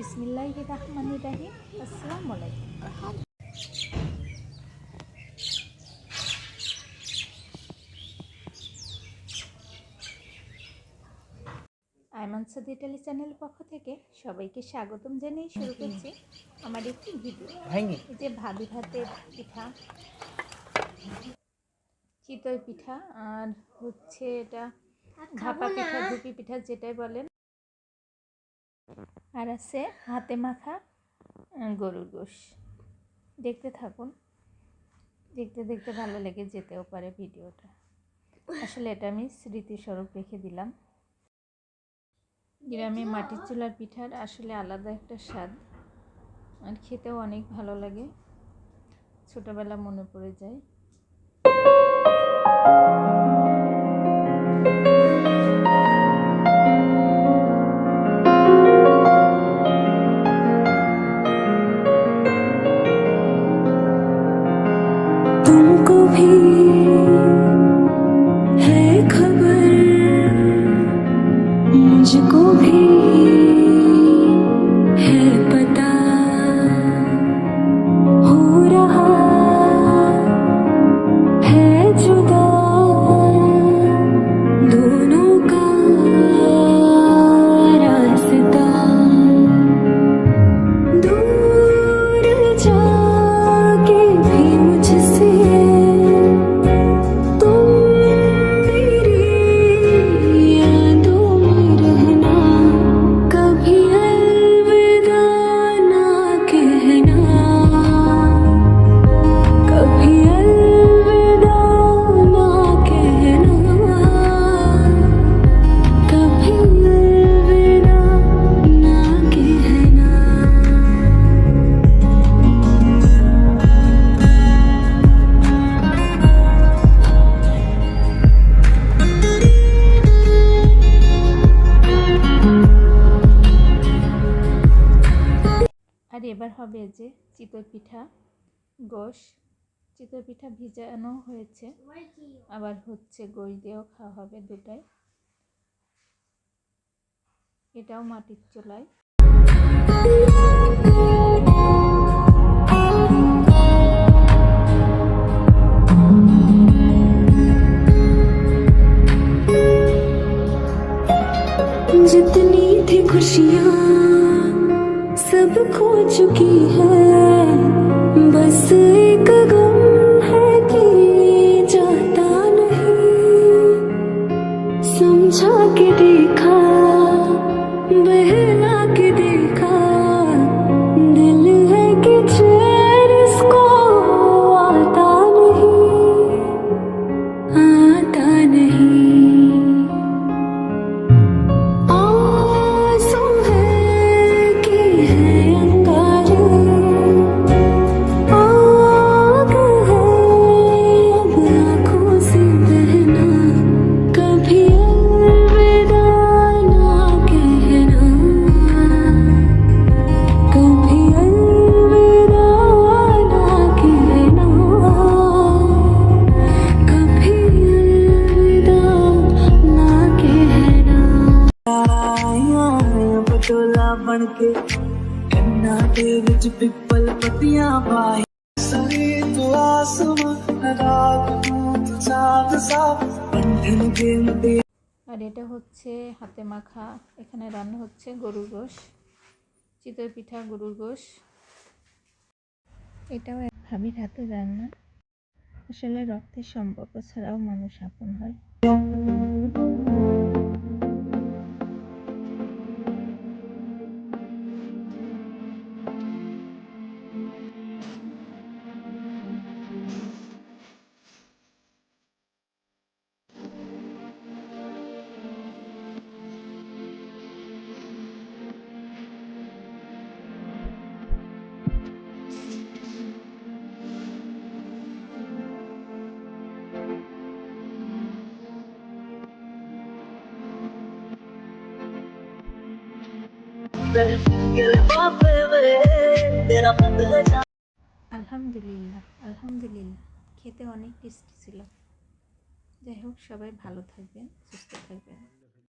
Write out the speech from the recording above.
বিসমিল্লাহ রহমান রাহিম। আসসালামু আলাইকুম। আয়মান সাদি টেলি চ্যানেল পক্ষ থেকে সবাইকে স্বাগতম জানিয়ে শুরু করছি আমার একটি ভিডিও। যে ভাবি ভাতের পিঠা চিতই পিঠা আর হচ্ছে এটা ভাপা পিঠা ধুপি পিঠা যেটাই বলেন আর আছে হাতে মাখা গরুর গোশ। দেখতে থাকুন। দেখতে দেখতে ভালো লেগে যেতেও পারে ভিডিওটা। আসলে এটা আমি স্মৃতিস্বরূপ রেখে দিলাম। গ্রামে মাটির চুলার পিঠার আসলে আলাদা একটা স্বাদ। আর খেতেও অনেক ভালো লাগে। ছোটোবেলা মনে পড়ে যায়। You. আর এবার হবে যে চিতই পিঠা গোস চিতই পিঠা ভিজানো হয়েছে। আবার হচ্ছে গোস দিয়েও খাওয়া হবে দুটাই। এটাও মাটির চুলায়। सब खो चुकी है। बस एक गम है कि जाता नहीं। समझा के देखा ਬਣ ਕੇ ਕੰਨਾਂ ਦੇ ਵਿੱਚ ਪਿੱਪਲ ਪੱਤੀਆਂ ਪਾਈ ਸਰੀ ਤੂੰ ਆਸਮਾਂ ਰਾਤ ਨੂੰ ਤੂੰ ਚਾঁਦ ਸਾ ਬੰਧਨ ਕੇ ਮੁੰਡੇ আর এটা হচ্ছে হাতে মাখা এখানে রান্না হচ্ছে গরুর গোশ চিতই পিঠা গরুর গোশ এটাও এক ভাবির হাতে রান্না আসলে রক্তের সম্পর্ক ছাড়াও মানুষ আপন হয় আলহামদুলিল্লাহ আলহামদুলিল্লাহ। খেতে অনেক টেস্টি ছিল। যাই হোক সবাই ভালো থাকবেন সুস্থ থাকবেন।